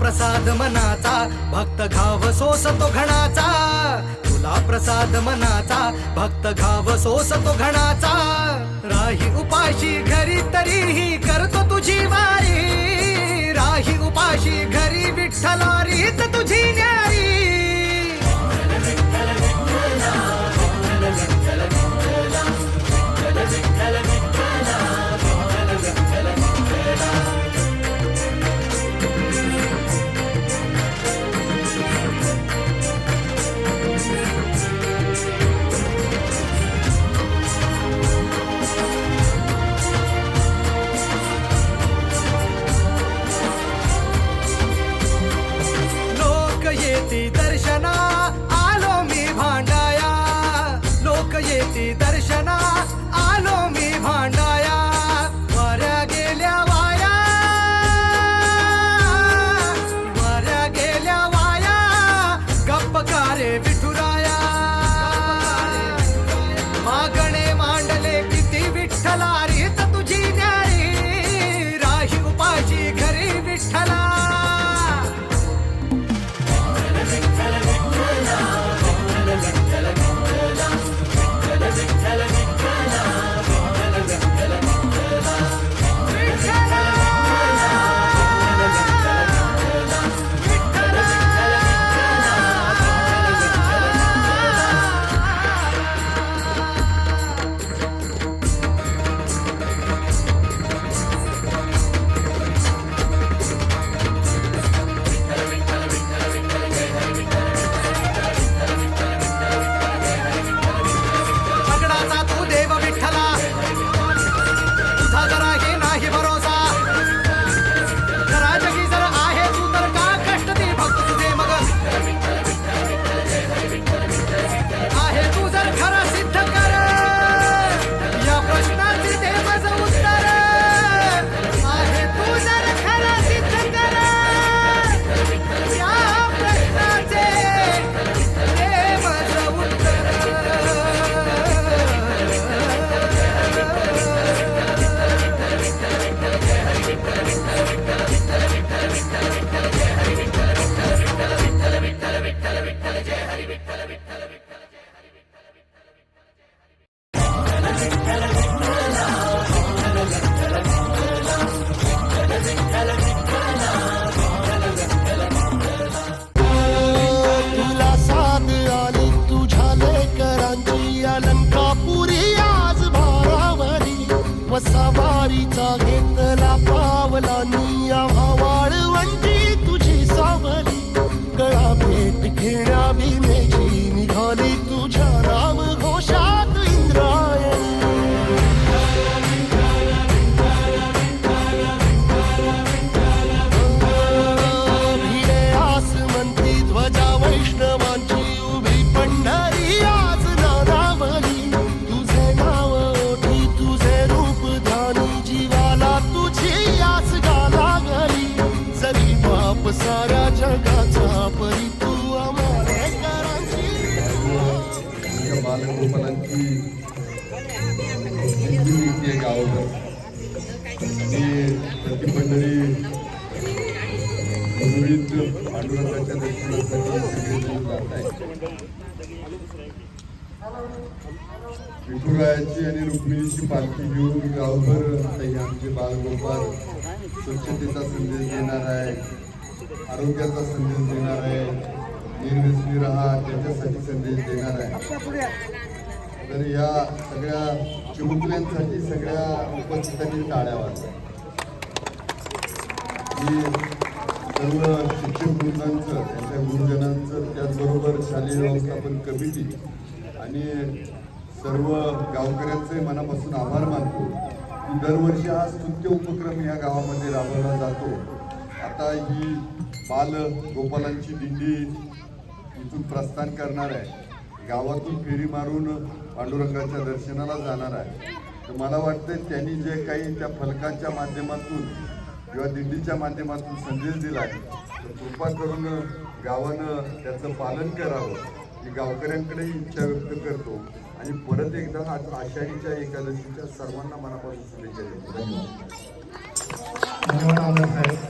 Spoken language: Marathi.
प्रसाद मनाचा भक्त घाव सोसतो घणाचा. तुला प्रसाद मनाचा भक्त घाव सोसतो घणाचा. राही उपाशी घरी तरीही करतो तुझी वारी. उपाशी वसावारीचा घेतला निघते गावावर प्रति पंढरी पांडुरंगाच्या दर्शनासाठी सगळेजण जात आहेत. विठुरायाची आणि रुक्मिणीची पालखी घेऊन गावभर आमचे बालगोपाल स्वच्छतेचा संदेश देणार आहे आरोग्याचा संदेश देणार आहे निर्व्यसनी राहा त्याच्यासाठी संदेश देणार आहे. तर या सगळ्या चिमुकल्यांसाठी सगळ्या उपस्थितांनी टाळ्या वाजल्या मी सर्व शिक्षक वृंदांचं त्यांच्या गुरुजनांचं त्याचबरोबर शालेय व्यवस्थापन कमिटी आणि सर्व गावकऱ्यांचे मनापासून आभार मानतो की दरवर्षी हा स्तुत्य उपक्रम या गावामध्ये राबवला जातो. आता ही बाल गोपालांची दिंडी इथून प्रस्थान करणार आहे. गावातून फेरी मारून पांडुरंगाच्या दर्शनाला जाणार आहे. तर मला वाटतं त्यांनी जे काही त्या फलकाच्या माध्यमातून किंवा दिंडीच्या माध्यमातून संदेश दिला आहे तर कृपा करून गावानं त्याचं पालन करावं. मी गावकऱ्यांकडेही इच्छा व्यक्त करतो. आणि परत एकदा आज आषाढीच्या एकादशीच्या सर्वांना मनापासून शुभेच्छा देतो. धन्यवाद. धन्यवाद